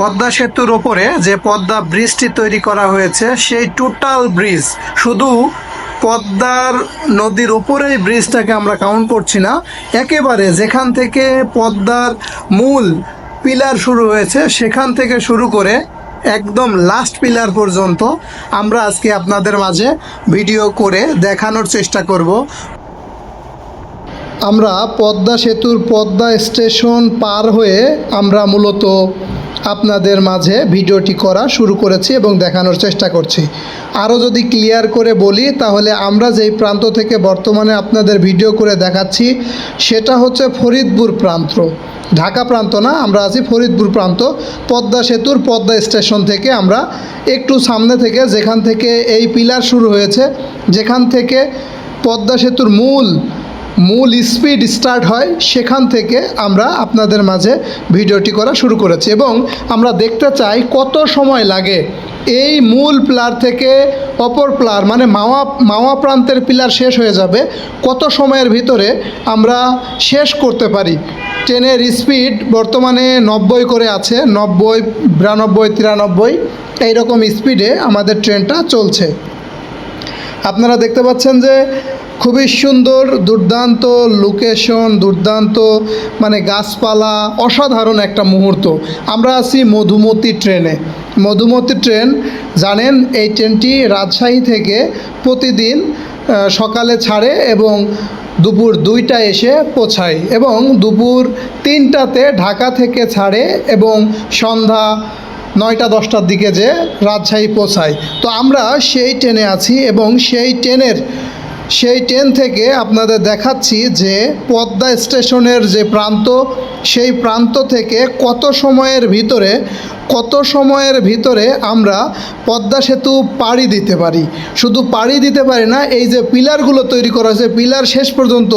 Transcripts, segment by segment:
পদ্মা সেতুর ওপরে যে পদ্মা ব্রিজটি তৈরি করা হয়েছে, সেই টোটাল ব্রিজ শুধু পদ্মার নদীর উপরেই ব্রিজটাকে আমরা কাউন্ট করছি না, একেবারে যেখান থেকে পদ্মার মূল পিলার শুরু হয়েছে, সেখান থেকে শুরু করে একদম লাস্ট পিলার পর্যন্ত আমরা আজকে আপনাদের মাঝে ভিডিও করে দেখানোর চেষ্টা করব। আমরা পদ্মা সেতুর পদ্মা স্টেশন পার হয়ে আমরা মূলত আপনাদের মাঝে ভিডিওটি করা শুরু করেছি এবং দেখানোর চেষ্টা করছি। আরও যদি ক্লিয়ার করে বলি, তাহলে আমরা যেই প্রান্ত থেকে বর্তমানে আপনাদের ভিডিও করে দেখাচ্ছি, সেটা হচ্ছে ফরিদপুর প্রান্ত। ঢাকা প্রান্ত না, আমরা আছি ফরিদপুর প্রান্ত। পদ্মা সেতুর পদ্মা স্টেশন থেকে আমরা একটু সামনে থেকে, যেখান থেকে এই পিলার শুরু হয়েছে, যেখান থেকে পদ্মা সেতুর মূল মূল স্পিড স্টার্ট হয়, সেখান থেকে আমরা আপনাদের মাঝে ভিডিওটি করা শুরু করেছি এবং আমরা দেখতে চাই কত সময় লাগে এই মূল প্লার থেকে অপর প্লার মানে মাওয়া মাওয়া প্রান্তের পিলার শেষ হয়ে যাবে, কত সময়ের ভিতরে আমরা শেষ করতে পারি? ট্রেনের স্পিড বর্তমানে নব্বই করে আছে, নব্বই, বিরানব্বই, তিরানব্বই, এইরকম স্পিডে আমাদের ট্রেনটা চলছে। আপনারা দেখতে পাচ্ছেন যে খুবই সুন্দর দুর্দান্ত লোকেশন দুর্দান্ত মানে গাছপালা, অসাধারণ একটা মুহূর্ত। আমরা আছি মধুমতি ট্রেনে মধুমতি ট্রেন জানেন, এই ট্রেনটি রাজশাহী থেকে প্রতিদিন সকালে ছাড়ে এবং দুপুর দুইটায় এসে পৌঁছায় এবং দুপুর তিনটাতে ঢাকা থেকে ছাড়ে এবং সন্ধ্যা নয়টা দশটার দিকে যে রাজশাহী পৌঁছায়। তো আমরা সেই ট্রেনে আছি এবং সেই ট্রেনের সেই ট্রেন থেকে আপনাদের দেখাচ্ছি যে পদ্মা স্টেশনের যে প্রান্ত, সেই প্রান্ত থেকে কত সময়ের ভিতরে, কত সময়ের ভিতরে আমরা পদ্মা সেতু পাড়ি দিতে পারি? শুধু পাড়ি দিতে পারি না, এই যে পিলারগুলো তৈরি করা হয়েছে, পিলার শেষ পর্যন্ত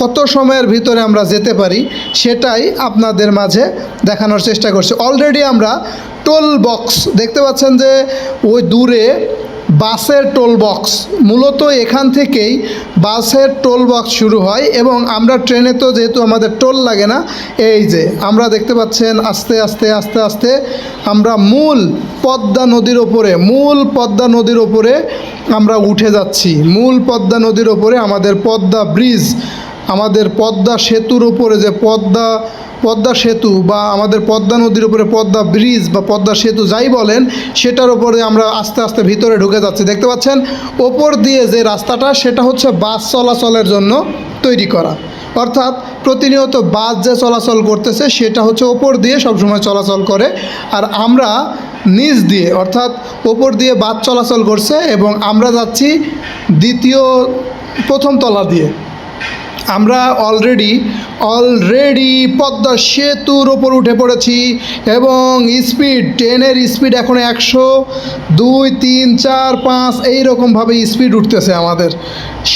কত সময়ের ভিতরে আমরা যেতে পারি, সেটাই আপনাদের মাঝে দেখানোর চেষ্টা করছি। অলরেডি আমরা টোল বক্স দেখতে পাচ্ছেন যে ওই দূরে বাসের টোল বক্স। মূলত এখান থেকেই বাসের টোল বক্স শুরু হয় এবং আমরা ট্রেনে তো যেহেতু আমাদের টোল লাগে না, এই যে আমরা দেখতে পাচ্ছেন আস্তে আস্তে আস্তে আস্তে আমরা মূল পদ্মা নদীর ওপরে, মূল পদ্মা নদীর ওপরে আমরা উঠে যাচ্ছি। মূল পদ্মা নদীর ওপরে আমাদের পদ্মা ব্রিজ আমাদের পদ্মা সেতুর উপরে যে পদ্মা পদ্মা সেতু বা আমাদের পদ্মা নদীর উপরে পদ্মা ব্রিজ বা পদ্মা সেতু যাই বলেন, সেটার উপরে আমরা আস্তে আস্তে ভিতরে ঢুকে যাচ্ছি। দেখতে পাচ্ছেন? ওপর দিয়ে যে রাস্তাটা, সেটা হচ্ছে বাস চলাচলের জন্য তৈরি করা। অর্থাৎ প্রতিনিয়ত বাস যে চলাচল করতেছে, সেটা হচ্ছে ওপর দিয়ে সবসময় চলাচল করে। আর আমরা নিচ দিয়ে, অর্থাৎ ওপর দিয়ে বাস চলাচল করছে এবং আমরা যাচ্ছি দ্বিতীয়, প্রথম তলা দিয়ে। আমরা অলরেডি অলরেডি পদ্মা সেতুর ওপর উঠে পড়েছি এবং স্পিড ট্রেনের স্পিড এখন একশো, দুই, তিন, চার, পাঁচ এই রকমভাবে স্পিড উঠতেছে আমাদের।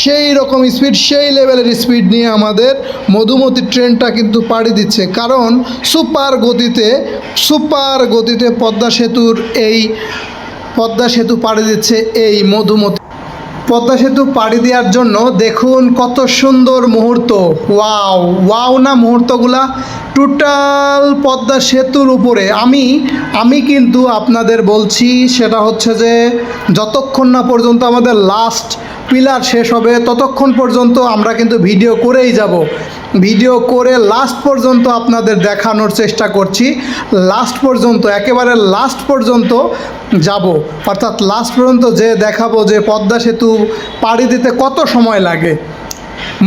সেই রকম স্পিড সেই লেভেলের স্পিড নিয়ে আমাদের মধুমতি ট্রেনটা কিন্তু পাড়ি দিচ্ছে। কারণ সুপার গতিতে সুপার গতিতে পদ্মা সেতুর এই, পদ্মা সেতু পাড়ি দিচ্ছে এই মধুমতি পদ্মা সেতু পাড়ি দেওয়ার জন্য দেখুন কত সুন্দর মুহূর্ত। ওয়াও ওয়াও না মুহূর্তগুলা। টোটাল পদ্মা সেতুর উপরে। আমি আমি কিন্তু আপনাদের বলছি, সেটা হচ্ছে যে যতক্ষণ না পর্যন্ত আমাদের লাস্ট পিলার শেষ হবে, ততক্ষণ পর্যন্ত আমরা কিন্তু ভিডিও করেই যাব। ভিডিও করে লাস্ট পর্যন্ত আপনাদের দেখানোর চেষ্টা করছি। লাস্ট পর্যন্ত, একেবারে লাস্ট পর্যন্ত যাব। অর্থাৎ লাস্ট পর্যন্ত যে দেখাবো যে পদ্মা সেতু পাড়ি দিতে কত সময় লাগে?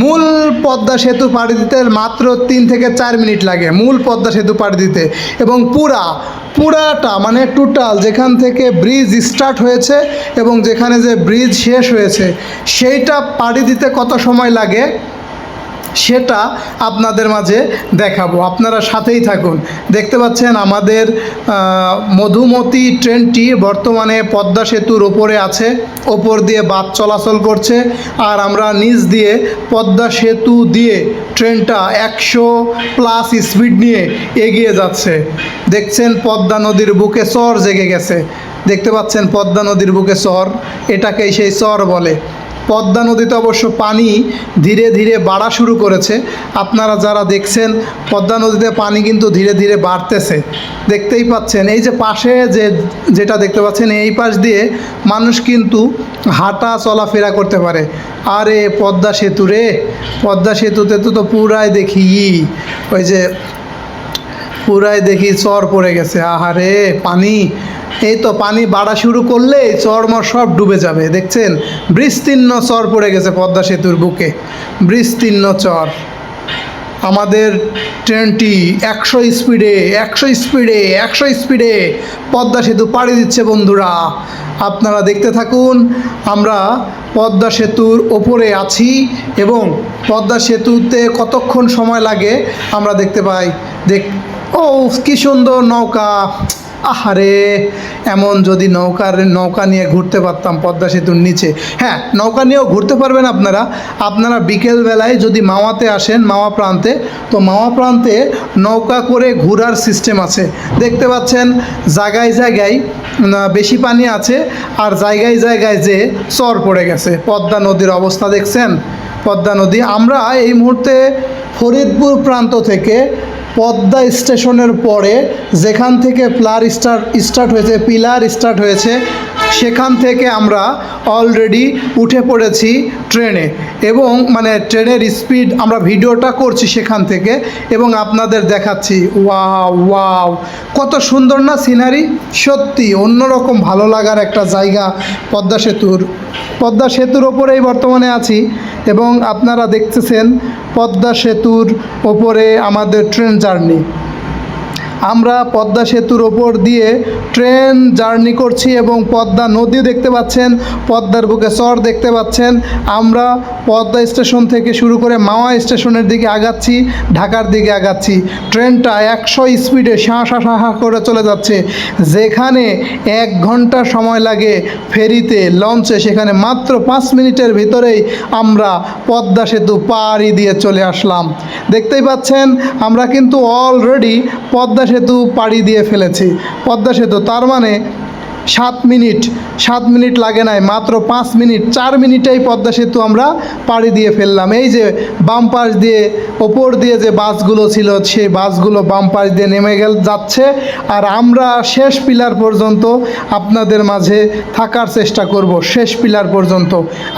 মূল পদ্মা সেতু পাড়ি দিতে মাত্র তিন থেকে চার মিনিট লাগে, মূল পদ্মা সেতু পাড়ি দিতে। এবং পুরা, পুরাটা মানে টোটাল যেখান থেকে ব্রিজ স্টার্ট হয়েছে এবং যেখানে যে ব্রিজ শেষ হয়েছে, সেইটা পাড়ি দিতে কত সময় লাগে? সেটা আপনাদের মাঝে দেখাবো। আপনারা সাথেই থাকুন। দেখতে পাচ্ছেন আমাদের মধুমতি ট্রেনটি বর্তমানে পদ্মা সেতুর ওপরে আছে, ওপর দিয়ে বাস চলাচল করছে, আর আমরা নিচ দিয়ে পদ্মা সেতু দিয়ে ট্রেনটা একশো প্লাস স্পিড নিয়ে এগিয়ে যাচ্ছে। দেখছেন পদ্মা নদীর বুকে চর জেগে গেছে। দেখতে পাচ্ছেন পদ্মা নদীর বুকে চর এটাকেই সেই চর বলে। পদ্মা নদীতে অবশ্য পানি ধীরে ধীরে বাড়া শুরু করেছে। আপনারা যারা দেখছেন, পদ্মা নদীতে পানি কিন্তু ধীরে ধীরে বাড়তেছে। দেখতেই পাচ্ছেন, এই যে পাশে যে যেটা দেখতে পাচ্ছেন, এই পাশ দিয়ে মানুষ কিন্তু হাঁটা চলাফেরা করতে পারে। আরে পদ্মা সেতু রে, পদ্মা সেতুতে তো তো পুরাই দেখি ওই যে পুরাই দেখি চর পড়ে গেছে। আহারে, পানি এই তো পানি বাড়া শুরু করলে চরমর সব ডুবে যাবে, দেখছেন? বিস্তীর্ণ চর পড়ে গেছে পদ্মা সেতুর বুকে। বিস্তীর্ণ চর। আমাদের ট্রেনটি একশো স্পিডে একশো স্পিডে একশো স্পিডে পদ্মা সেতু পাড়ি দিচ্ছে বন্ধুরা। আপনারা দেখতে থাকুন, আমরা পদ্মা সেতুর ওপরে আছি এবং পদ্মা সেতুতে কতক্ষণ সময় লাগে আমরা দেখতে পাই। দেখ ও কি সুন্দর নৌকা। আহারে, এমন যদি নৌকার, নৌকা নিয়ে ঘুরতে পারতাম পদ্মা সেতুর নিচে। হ্যাঁ নৌকা নিয়েও ঘুরতে পারবেন আপনারা। আপনারা বিকেলবেলায় যদি মাওয়াতে আসেন, মাওয়া প্রান্তে, তো মাওয়া প্রান্তে নৌকা করে ঘোরার সিস্টেম আছে। দেখতে পাচ্ছেন, জায়গায় জায়গায় বেশি পানি আছে, আর জায়গায় জায়গায় যে চর পড়ে গেছে। পদ্মা নদীর অবস্থা দেখছেন? পদ্মা নদী, আমরা এই মুহূর্তে ফরিদপুর প্রান্ত থেকে পদ্মা স্টেশনের পরে যেখান থেকে প্লার স্টার্ট স্টার্ট হয়েছে পিলার স্টার্ট হয়েছে সেখান থেকে আমরা অলরেডি উঠে পড়েছি ট্রেনে। এবং মানে ট্রেনের স্পিড আমরা ভিডিওটা করছি সেখান থেকে এবং আপনাদের দেখাচ্ছি। Wow wow. কত সুন্দর না সিনারি? সত্যি, অন্যরকম ভালো লাগার একটা জায়গা পদ্মা সেতুর। পদ্মা সেতুর ওপরেই বর্তমানে আছি এবং আপনারা দেখতেছেন পদ্মা সেতুর ওপরে আমাদের ট্রেন জার্নি। আমরা পদ্মা সেতুর ওপর দিয়ে ট্রেন জার্নি করছি এবং পদ্মা নদী দেখতে পাচ্ছেন, পদ্মার বুকে চর দেখতে পাচ্ছেন। আমরা পদ্মা স্টেশন থেকে শুরু করে মাওয়া স্টেশনের দিকে আগাচ্ছি, ঢাকার দিকে আগাচ্ছি। ট্রেনটা একশো স্পিডে শাঁ শাঁ করে চলে যাচ্ছে। যেখানে এক ঘণ্টা সময় লাগে ফেরিতে লঞ্চে, সেখানে মাত্র পাঁচ মিনিটের ভিতরেই আমরা পদ্মা সেতু পাড়ি দিয়ে চলে আসলাম। দেখতেই পাচ্ছেন, আমরা কিন্তু অলরেডি পদ্মা সেতু পাড়ি দিয়ে ফেলেছি। পদ্মা সেতু তার মানে সাত মিনিট সাত মিনিট লাগে নাই, মাত্র পাঁচ মিনিট, চার মিনিটেই পদ্মা সেতু আমরা পাড়ি দিয়ে ফেললাম। এই যে বাম পাশ দিয়ে, ওপর দিয়ে যে বাসগুলো ছিল, সেই বাসগুলো বাম পাশ দিয়ে নেমে গেল যাচ্ছে। আর আমরা শেষ পিলার পর্যন্ত আপনাদের মাঝে থাকার চেষ্টা করব, শেষ পিলার পর্যন্ত।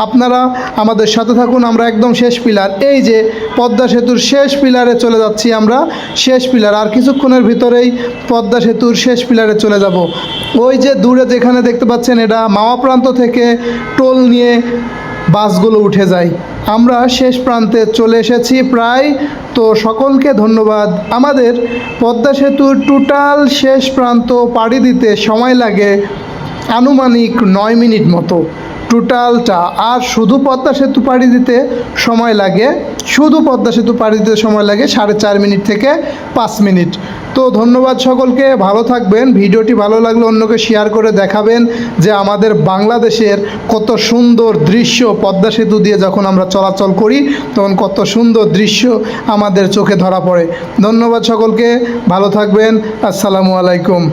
আপনারা আমাদের সাথে থাকুন, আমরা একদম শেষ পিলার। এই যে পদ্মা সেতুর শেষ পিলারে চলে যাচ্ছি আমরা, শেষ পিলার। আর কিছুক্ষণের ভিতরেই পদ্মা সেতুর শেষ পিলারে চলে যাব। ওই যে দূরে যেখানে দেখতে পাচ্ছেন, এটা মামা প্রান্ত থেকে টোল নিয়ে বাসগুলো উঠে যায়। আমরা শেষ প্রান্তে চলে এসেছি প্রায়। তো সকলকে ধন্যবাদ। আমাদের পদ্মা সেতুর টোটাল শেষ প্রান্ত পাড়ি দিতে সময় লাগে আনুমানিক নয় মিনিট মতো। টোটালটা আর শুধু পদ্মা সেতু পাড়ি দিতে সময় লাগে। শুধু পদ্মা সেতু পাড়ি দিতে সময় লাগে সাড়ে চার মিনিট থেকে পাঁচ মিনিট। তো ধন্যবাদ সকলকে, ভালো থাকবেন। ভিডিওটি ভালো লাগলে অন্যকে শেয়ার করে দেখাবেন যে আমাদের বাংলাদেশের কত সুন্দর দৃশ্য পদ্মা সেতু দিয়ে যখন আমরা চলাচল করি, তখন কত সুন্দর দৃশ্য আমাদের চোখে ধরা পড়ে। ধন্যবাদ সকলকে, ভালো থাকবেন। আসসালামু আলাইকুম।